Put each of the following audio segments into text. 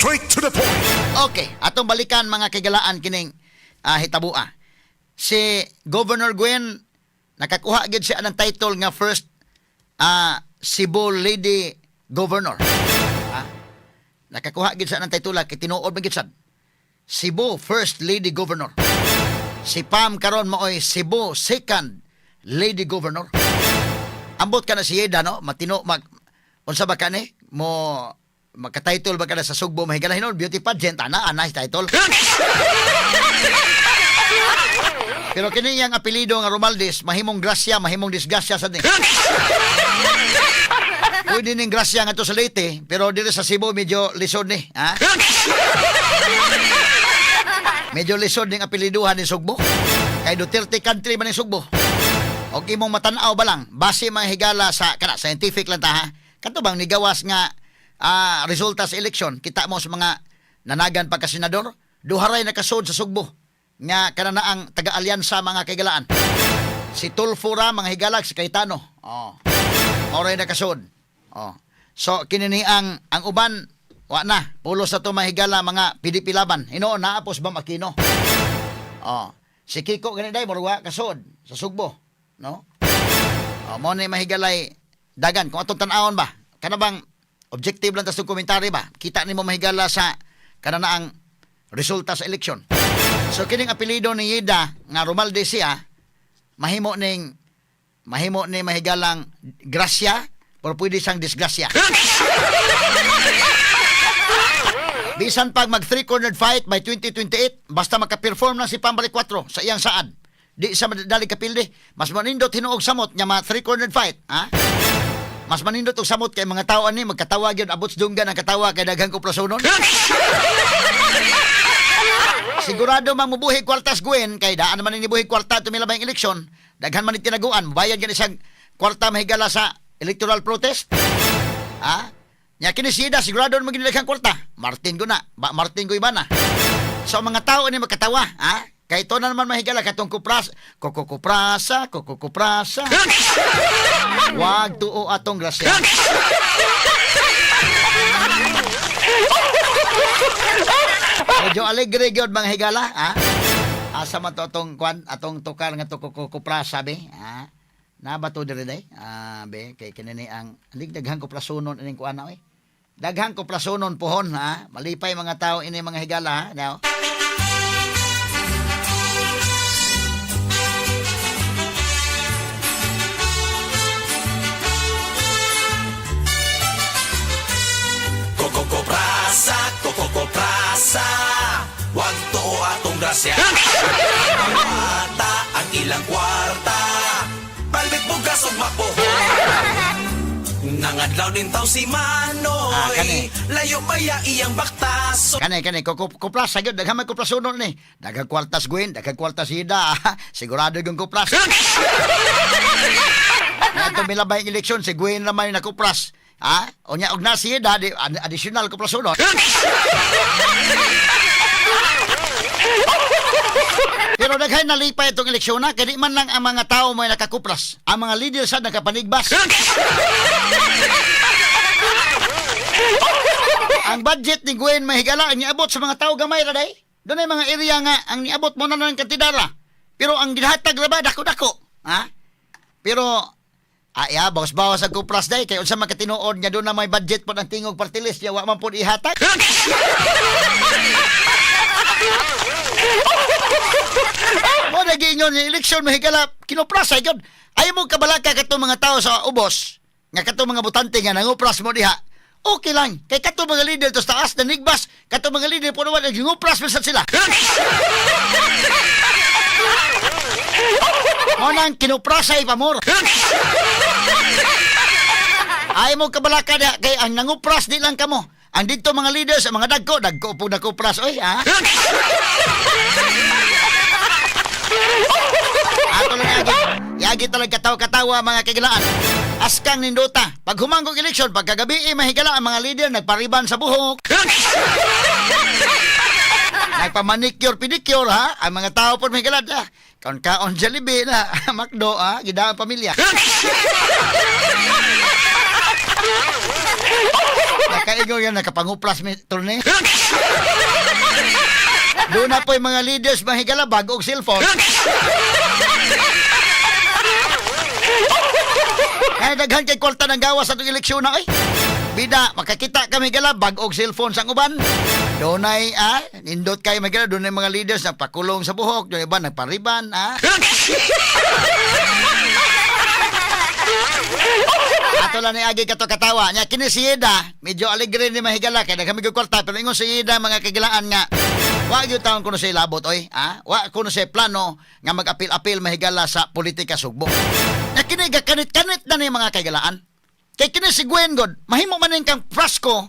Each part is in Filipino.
Straight to the point. Okay, atong balikan mga kagalaan kining ah, hitabua. Si Governor Gwen nakakuha gid siya ng title nga first ah, Cebu Lady Governor. Ah, nakakuha gid siya ng title kay tinuod man gid sad. Cebu First Lady Governor. Si Pam karon maoy Cebu Second Lady Governor. Ambot ka na si Yeda no, matino mag unsa ba ka ni mo magka-title ba ka na sa Sugbo mahigala hinon beauty pageant ana ana title. Pero kini yang apelido nga Romaldes mahimong grasya, mahimong disgrasya sa ni. Pwede ning grasya nga to sa Leyte, pero dito sa Cebu medyo lisod ni, ha? Medyo lisod ning apeliduhan ni Sugbo. Kay Duterte country man ni Sugbo. Og imong matanaw ba lang, base mga higala sa kana scientific lang ta ha. Kato bang nigawas nga ah, resulta sa eleksyon, kita mo sa mga nanagan pagka senador, duharay nakasod sa Sugbo nga kana na ang taga-alyansa mga kaigalaan. Si Tulfo ra mga higalag si Cayetano. Oh. Oray nakasod. Oh. So kinini ang ang uban wa na pulo sa to mahigala mga PDP laban. Hinoon naapos ba makino? Oh. Si Kiko gani day murwa kasod sa Sugbo, no? Oh, mo ni mahigalay dagan kung atong tan-awon ba. Kana bang objective lang tas tong komentary ba? Kita nimo mahigala sa kana na ang resulta sa eleksyon. So kining apelyido ni Yida nga Romalde siya mahimo ning mahimo ni mahigalang grasya pero pwede siyang disgrasya. Bisan pag mag three-cornered fight by 2028, basta maka-perform lang si Pambalik 4 sa iyang saad. Di sa madali kapilde. Mas manindot hinuog samot nga mga three-cornered fight. Ha? Mas manindot og samot kay mga tao ani magkatawa gyud abot dunggan ang katawa kay daghang kuplasonon. Sigurado mang mubuhi kwartas Gwen kay daan man ni buhi kwarta tumilabay ang eleksyon. Daghan man ni tinaguan, bayad gani siyang kwarta mahigala sa electoral protest. Ha? Nya kini sida sigurado man daghang kwarta. Martin ko na, ba Martin ko iba na. So mga tao ni magkatawa, ha? Kay ito na naman mahigala katong kupras, kukukuprasa, kukukuprasa. Wag tuo atong grasya. Medyo alegre gyud mga higala, ha? Asa man to atong kwan, atong tukar nga kukukuprasa be, ha? Na ba to diri day? Ah, be, kay kinini ang lig daghang kuprasunon ining kuan na oy. Daghang kuprasunon pohon ha. Malipay mga tao ini mga higala ha. Now, Koko prasa, koko prasa Wag to atong grasya Mata ang ilang kwarta Balbit bugas og mapuhon Nangadlaw din taw si Manoy Ah, kani. Layo baya iyang baktas kanay kanay kukupras gyud daghang may kuprasunon ni. Daghang kwartas Gwen, daghang kwartas Ida. Sigurado yung kupras. Ito milabay ang eleksyon si Gwen naman yung nakupras. Ha? O nya og na si Ida, di, ad- additional kuprasunon. Pero daghay nalipay itong eleksyon na, kaya di man lang ang mga tao mo nakakupras. Ang mga leader sa nakapanigbas. ang budget ni Gwen Mahigala ang niabot sa mga tao gamay ra day. Doon ay mga area nga ang niabot mo na ng kantidara. Pero ang gihatag ra ba dako-dako, ha? Pero ay ah, bawas-bawas ang kupras day kay unsa man katinuod niya doon na may budget po ng tingog party list niya wa man po ihatag. Mo na gingon ni eleksyon mahigala kinupras ay gyud. Ay mo kabalaka katong mga tao sa ubos nga katong mga butante nga nangupras mo diha. Okay lang. Kay katong mga leader to sa taas na nigbas, katong mga leader po naman nagingupras man sila. Mo nang kinuprasay pa more. Ay mo kabalaka diha kay ang nangupras di lang kamo. Ang dito mga leaders, ang mga dagko, dagko po nakupras. Oy, ha? Ato lang yagi. Yagi talaga katawa-katawa mga kagilaan. Askang nindota. Pag humanggong eleksyon, pagkagabi eh, mahigala ang mga leader nagpariban sa buhok. Nagpamanicure, pedicure ha. Ang mga tao po mahigala. Ah, kaon kaon Jollibee na. Makdo ha. Gidaan pamilya. Nakaingon yan, nakapanguplas mi turne. Doon na po yung mga leaders mahigala bago og cellphone. Kaya daghan kay kwarta ng gawas sa itong eleksyon na, ay. Bida, makakita kami gala, bag og cellphone sa uban. Doon ay, ah, nindot kayo magala, doon ay mga leaders na pakulong sa buhok, doon iba nagpariban, ah. Ato lang ni Agi kato katawa nya kini si Yeda medyo alegre ni mahigala kay mig kwarta pero ingon si Yeda mga kagilaan nga wa gyud taon kuno siya labot oy ha wa kuno siya plano nga mag-apil-apil mahigala sa politika sugbo nya kini kanit-kanit na ni mga kagilaan kay kini si Gwen God mahimo man ning kang Frasco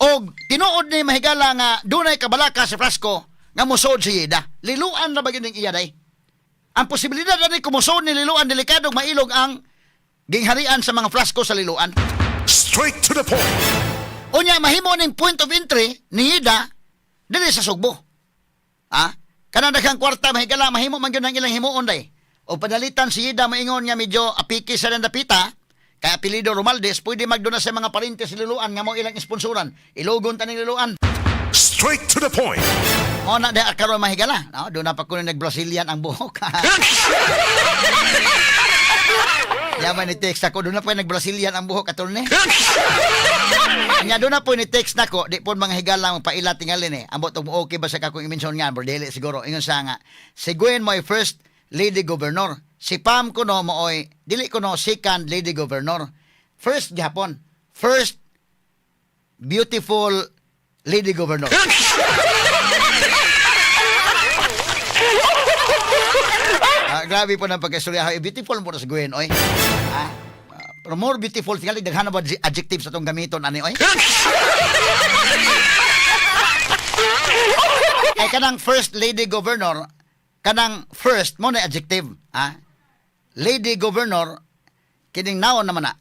og tinuod ni mahigala nga dunay kabalaka si Frasco nga musod si Yeda liluan ra ba gyud ning iya day ang posibilidad na ni kumusod ni liluan delikadong mailog ang gingharian sa mga Frasco sa liluan Straight to the point. Unya mahimo ning point of entry ni Ida dili sa Sugbo. Ha? Kanang daghang kwarta mahigala mahimo man gyud ang ilang himuon day. O padalitan si Ida maingon nga medyo apiki sa dapita kay apelido Romaldes pwede magduna sa mga parintes sa liluan nga mo ilang sponsoran. Ilogon ta ning liluan. Straight to the point. Mo na da karon mahigala. No, do na pa kuno nag-Brazilian ang buhok. Yaman ni text ako, doon na po nag-Brazilian ang buhok attorney. Nya doon na po ni text nako, di po mga higala mo paila tingalin eh. Ambot og okay ba sa kakong i-mention nga, bro, dili siguro. Ingon sa nga, si Gwen mo first lady governor. Si Pam ko no mo oy, dili ko no second lady governor. First gihapon. First beautiful lady governor. Ah, grabe po ng pagkastorya. Beautiful mo sa Gwen, oy. Ah, ah, pero more beautiful, tingali, daghan na ba adje- adjective sa itong gamiton, ani, oy? Ay, kanang first lady governor, kanang first, mo na adjective, ha? Lady governor, kining naon naman na.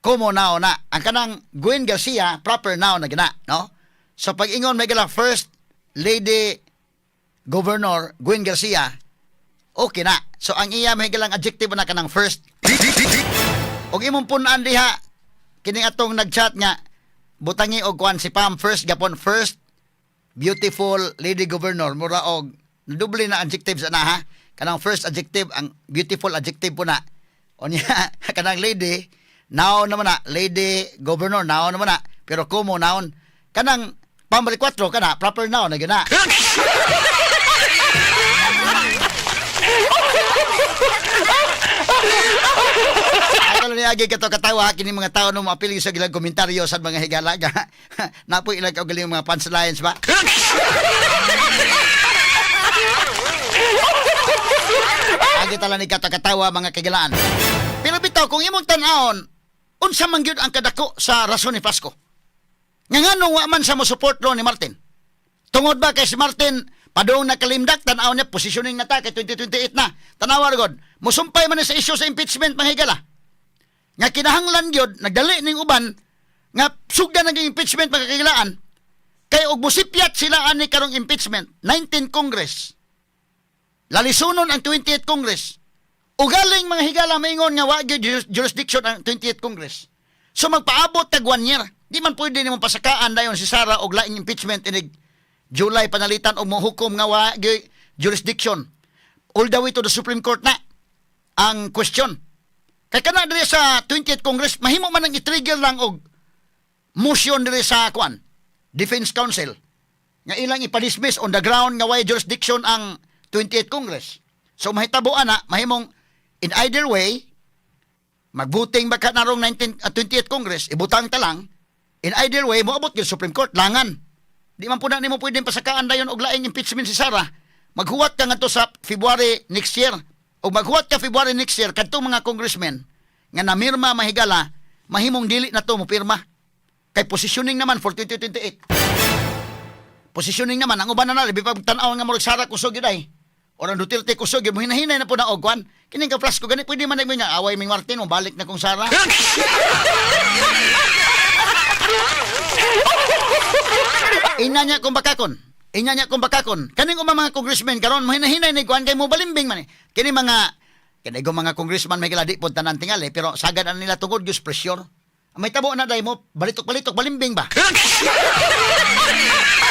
Kumo naon na. Ang kanang Gwen Garcia, proper noun na gina, no? So, pag ingon may gala first lady governor, Gwen Garcia, okay na. So ang iya may galang adjective na kanang first. Og imong punan diha kining atong nagchat nga butangi og kwan si Pam first gapon first beautiful lady governor mura og doble na adjectives na ha. Kanang first adjective ang beautiful adjective po na. Onya kanang lady noun naman na lady governor noun naman na pero kumo noun kanang pambali 4 kana proper noun na gina. Akala ni kato katawa kini mga tao no mapili sa gilang komentaryo sa mga higala ga. Napo ilang og galing mga punchlines ba? Agi tala ni kato katawa mga kagilaan. Pero bitaw kung imong tan-aon unsa man gyud ang kadako sa rason ni Pasko? Nga nganong wa man sa mo support lo ni Martin? Tungod ba kay si Martin padung na kalimdak tan-aw niya positioning na ta kay 2028 na. Tanawa god. Musumpay man sa issue sa impeachment mga higala nga kinahanglan gyud nagdali ning uban nga sugda naging impeachment pagkakilaan kay og musipyat sila ani karong impeachment 19 Congress lalisunon ang 28th Congress. Ugaling mga higala maingon nga wa gyud juris- jurisdiction ang 28th Congress. So magpaabot tag one year. Di man pwede nimo pasakaan dayon si Sara og laing impeachment inig July panalitan og mohukom nga wa gyud jurisdiction. All the way to the Supreme Court na ang question. Kay kana diri sa 20th Congress, mahimo man ang i-trigger lang og motion diri sa kwan, Defense Council. Nga ilang ipadismiss on the ground nga way jurisdiction ang 20th Congress. So mahitabuan na, mahimong in either way, magbuting ba ka narong 19, uh, 20th Congress, ibutang ta lang, in either way, moabot yung Supreme Court, langan. Di man po na nimo pwedeng pasakaan dayon og laing impeachment si Sara. Maghuwat ka nga to sa February next year. O maghuwat ka February next year kadto mga congressmen nga namirma mahigala mahimong dili na to mo pirma. Kay positioning naman for 2028. Positioning naman ang uban na na labi pag tan-aw nga murag Sara kusog gyud ay. Orang Duterte kusog mo hinahinay na po na ogwan. Kining ka flash ko gani pwede man nagmo nga away Ming Martin mo balik na kung Sara. Ina niya kung bakakon. Inya niya kung bakakon. Kaning umang mga congressmen karon mo hinahinay ni kuan kay mo balimbing man. eh. Kini mga kini mga congressman may kiladi pud tanan tingali pero sagad na nila tungod gyud pressure. May tabo na day mo, balitok-balitok, balimbing ba?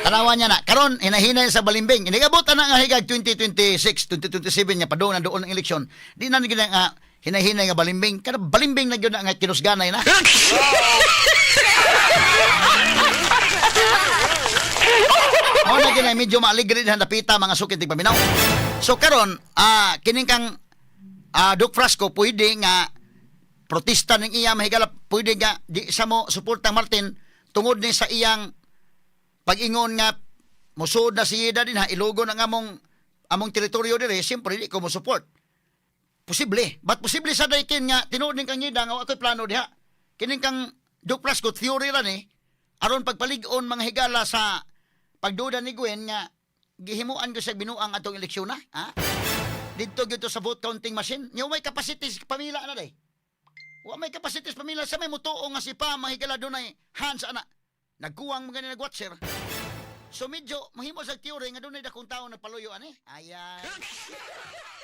Tanawan niya na. Karon hinahinay sa balimbing. Inigabot na nga higag 2026, 2027 niya pa doon na doon ang eleksyon. Di na naging nga hinahinay nga balimbing. Kada balimbing na gyud nga kinusganay na. Mao na gyud medyo maaligri na napita mga sukit tig paminaw. So karon ah kining kang ah Doc Frasco pwede nga protesta ng iya mahigala pwede nga di sa mo suportang Martin tungod ni sa iyang pag-ingon nga musud na si Ida din ha ilugo na nga among among teritoryo dire siyempre di ko mo support posible. But posible sa daykin nga tinuod ning kang Ida nga ako'y plano diha. Kining kang Doc Frasco theory ra ni aron pagpalig-on mga higala sa pagduda ni Gwen nga gihimuan ko sa binuang atong eleksyon na ha? Dito gyud sa vote counting machine. Nya may capacity sa pamila na day. Wa may capacity sa pamilya. Sa may mutuo nga si pa mahigala dunay hands ana. Nagkuwang mga ni nagwatcher. So medyo mahimo sa theory nga dunay dakong tawo nagpaluyo ani. Ayan.